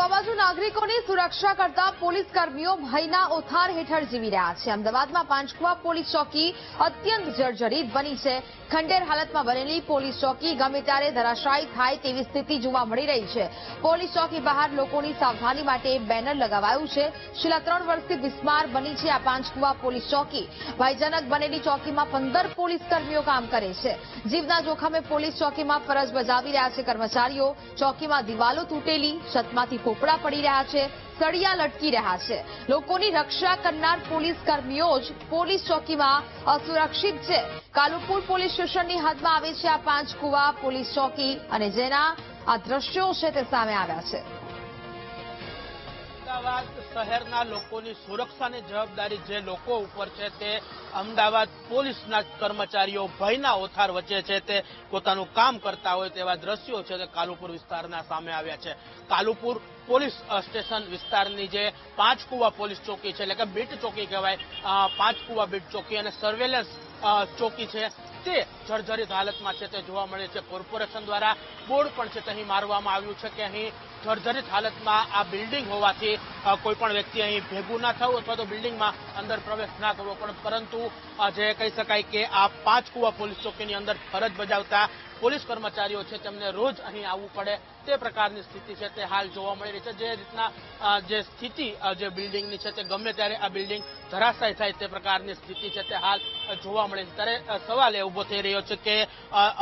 તો નાગરિકોની સુરક્ષા કરતા પોલીસ કર્મીઓ ભયના ઓથાર હેઠળ જીવી રહ્યા છે. અમદાવાદમાં પાંચકુવા પોલીસ ચોકી અત્યંત જર્જરિત બની છે. ખંડેર હાલતમાં બનેલી પોલીસ ચોકી ગમે ત્યારે ધરાશાયી થાય તેવી સ્થિતિ જોવા મળી રહી છે. પોલીસ ચોકી બહાર લોકોની સાવધાની માટે બેનર લગાવાયું છે. છેલ્લા ત્રણ વર્ષથી બિસ્માર બની છે આ પાંચકુવા પોલીસ ચોકી. ભયજનક બનેલી ચોકીમાં પંદર પોલીસ કર્મીઓ કામ કરે છે. જીવના જોખમે પોલીસ ચોકીમાં ફરજ બજાવી રહ્યા છે કર્મચારીઓ. ચોકીમાં દિવાલો તૂટેલી, છતમાંથી પોપડા પડી રહ્યા છે, સળિયા લટકી રહ્યા છે. લોકોની રક્ષા કરનાર પોલીસ કર્મીઓ જ પોલીસ ચોકીમાં અસુરક્ષિત છે. કાલુપુર પોલીસ સ્ટેશનની હદમાં આવે છે આ પાંચ કુવા પોલીસ ચોકી અને જેના આ દ્રશ્યો છે તે સામે આવ્યા છે. અમદાવાદ શહેરના લોકોની સુરક્ષાની જવાબદારી જે લોકો ઉપર છે તે અમદાવાદ પોલીસના કર્મચારીઓ ભયના ઓથાર વચ્ચે છે તે પોતાનું કામ કરતા હોય તેવા દ્રશ્યો છે તે કાલુપુર વિસ્તારના સામે આવ્યા છે. કાલુપુર પોલીસ સ્ટેશન વિસ્તારની જે પાંચકુવા પોલીસ ચોકી છે, એટલે કે બીટ ચોકી કહેવાય પાંચકુવા બીટ ચોકી અને સર્વેલન્સ ચોકી છે. તે જર્જરિત હાલતમાં છે તે જોવા મળે છે. કોર્પોરેશન દ્વારા બોર્ડ પણ છે તે અહીં મારવામાં આવ્યું છે કે અહીં જર્જરિત હાલતમાં આ બિલ્ડિંગ હોવાથી કોઈપણ કોઈ પણ વ્યક્તિ અહીં ભેગું ના થવું અથવા તો બિલ્ડિંગમાં અંદર પ્રવેશ ના કરવો. પણ પરંતુ જે કહી શકાય કે આ પાંચ કુવા પોલીસ ચોકીની અંદર ફરજ બજાવતા પોલીસ કર્મચારીઓ છે તેમને રોજ અહીં આવવું પડે. તે પ્રકારની સ્થિતિ છે તે હાલ જોવા મળી રહી છે. જે રીતના જે સ્થિતિ જે બિલ્ડિંગની છે તે ગમે ત્યારે આ બિલ્ડિંગ ધરાશાય થાય તે પ્રકારની સ્થિતિ છે તે હાલ જોવા મળે છે. ત્યારે સવાલ એ ઊભો થઈ રહ્યો છે કે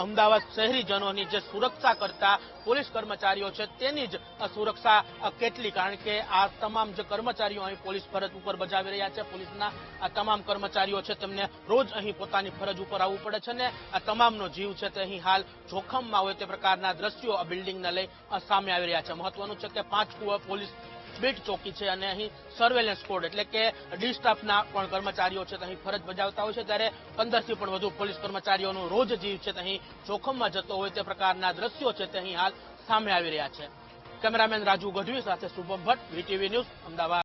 અમદાવાદ શહેરીજનોની જે સુરક્ષા કરતા પોલીસ કર્મચારીઓ છે, તેની જ સુરક્ષા કેટલી? કારણ કે આ તમામ જે કર્મચારીઓ અહીં પોલીસ ફરજ ઉપર બજાવી રહ્યા છે, પોલીસના આ તમામ કર્મચારીઓ છે, તેમને રોજ અહીં પોતાની ફરજ ઉપર આવવું પડે છે ને આ તમામનો જીવ છે તે અહીં હાલ જોખમમાં હોય તે પ્રકારના દ્રશ્યો આ બિલ્ડિંગને લઈ સામે આવી રહ્યા છે. મહત્વનું છે કે પાંચ કુવા પોલીસ બીટ ચોકી છે અને અહીં સર્વેલન્સ સ્કોડ એટલે કે ડિસ્ટાફના પણ કર્મચારીઓ છે અહીં ફરજ બજાવતા હોય છે. ત્યારે પંદરથી પણ વધુ પોલીસ કર્મચારીઓનો રોજ જીવ છે અહીં જોખમમાં જતો હોય તે પ્રકારના દ્રશ્યો છે તે અહીં હાલ સામે આવી રહ્યા છે. કેમેરામેન રાજુ ગઢવી સાથે શુભમ ભટ્ટ વીટીવી ન્યૂઝ, અમદાવાદ.